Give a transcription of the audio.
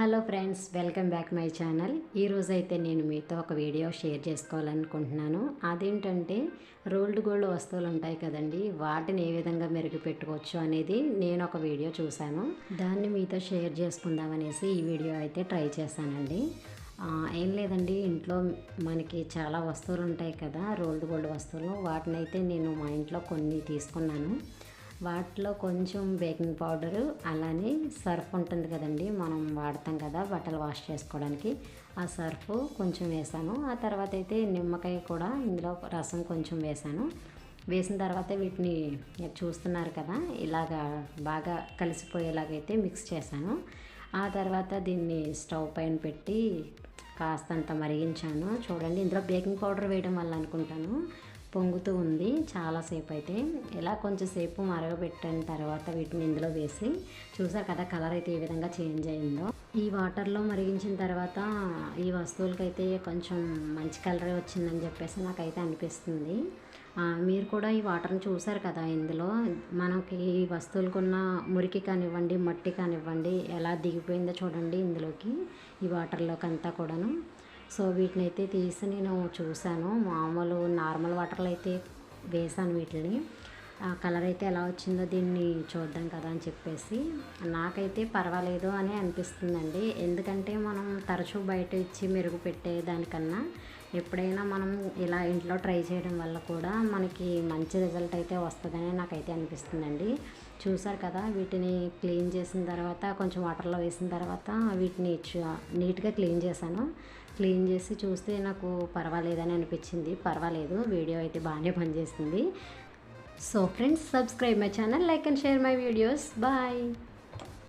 Hello friends welcome back my channel. ఈరోజు అయితే నేను మీతో ఒక వీడియో షేర్ చేసుకోవాలనుకుంటున్నాను. అదేంటంటే రోల్డ్ గోల్డ్ వస్తువులు ఉంటాయి కదండి వాటిని ఏ విధంగా మెరుగుపెట్టుకోవచ్చు అనేది నేను ఒక వీడియో చూశాను. దాన్ని మీతో షేర్ చేసుకుందామనేసి ఈ వీడియో అయితే ట్రై చేశానండి. ఏం లేదండి ఇంట్లో మనకి చాలా వస్తువులు ఉంటాయి కదా రోల్డ్ గోల్డ్ వస్తువులు. వాటిని అయితే నేను మా ఇంట్లో కొన్ని తీసుకున్నాను. వాటిలో కొంచెం బేకింగ్ పౌడరు అలానే సర్ఫ్ ఉంటుంది కదండి మనం వాడతాం కదా బట్టలు వాష్ చేసుకోవడానికి. ఆ సర్ఫ్ కొంచెం వేసాను. ఆ తర్వాత అయితే నిమ్మకాయ కూడా ఇందులో రసం కొంచెం వేసాను. వేసిన తర్వాత వీటిని చూస్తున్నారు కదా ఇలాగా బాగా కలిసిపోయేలాగైతే మిక్స్ చేశాను. ఆ తర్వాత దీన్ని స్టవ్ పైన పెట్టి కాస్తంత మరిగించాను. చూడండి ఇందులో బేకింగ్ పౌడర్ వేయడం వల్ల అనుకుంటాను. పొంగుతూ ఉంది చాలాసేపు అయితే ఇలా కొంచెంసేపు మరగబెట్టిన తర్వాత వీటిని ఇందులో వేసి చూసారు కదా కలర్ అయితే ఏ విధంగా చేంజ్ అయిందో. ఈ వాటర్లో మరిగించిన తర్వాత ఈ వస్తువులకైతే కొంచెం మంచి కలర్ వచ్చిందని చెప్పేసి నాకైతే అనిపిస్తుంది. మీరు కూడా ఈ వాటర్ని చూసారు కదా ఇందులో. మనకి ఈ వస్తువులకున్న మురికి కానివ్వండి మట్టి కానివ్వండి ఎలా దిగిపోయిందో చూడండి ఇందులోకి ఈ వాటర్లోకి అంతా కూడాను. సో వీటిని అయితే తీసి నేను చూశాను. మామూలు నార్మల్ వాటర్లో అయితే వేసాను వీటిని. కలర్ అయితే ఎలా వచ్చిందో దీన్ని చూద్దాం కదా అని చెప్పేసి. నాకైతే పర్వాలేదు అని అనిపిస్తుందండి. ఎందుకంటే మనం తరచూ బయట ఇచ్చి మెరుగు పెట్టేదానికన్నా ఎప్పుడైనా మనం ఇలా ఇంట్లో ట్రై చేయడం వల్ల కూడా మనకి మంచి రిజల్ట్ అయితే వస్తుందని నాకైతే అనిపిస్తుందండి. చూసారు కదా వీటిని క్లీన్ చేసిన తర్వాత కొంచెం వాటర్లో వేసిన తర్వాత వీటిని నీట్గా క్లీన్ చేశాను. క్లీన్ చేసి చూస్తే నాకు పర్వాలేదని అనిపించింది. పర్వాలేదు వీడియో అయితే బాగానే పనిచేసింది. So friends, subscribe my channel, like and share my videos. Bye.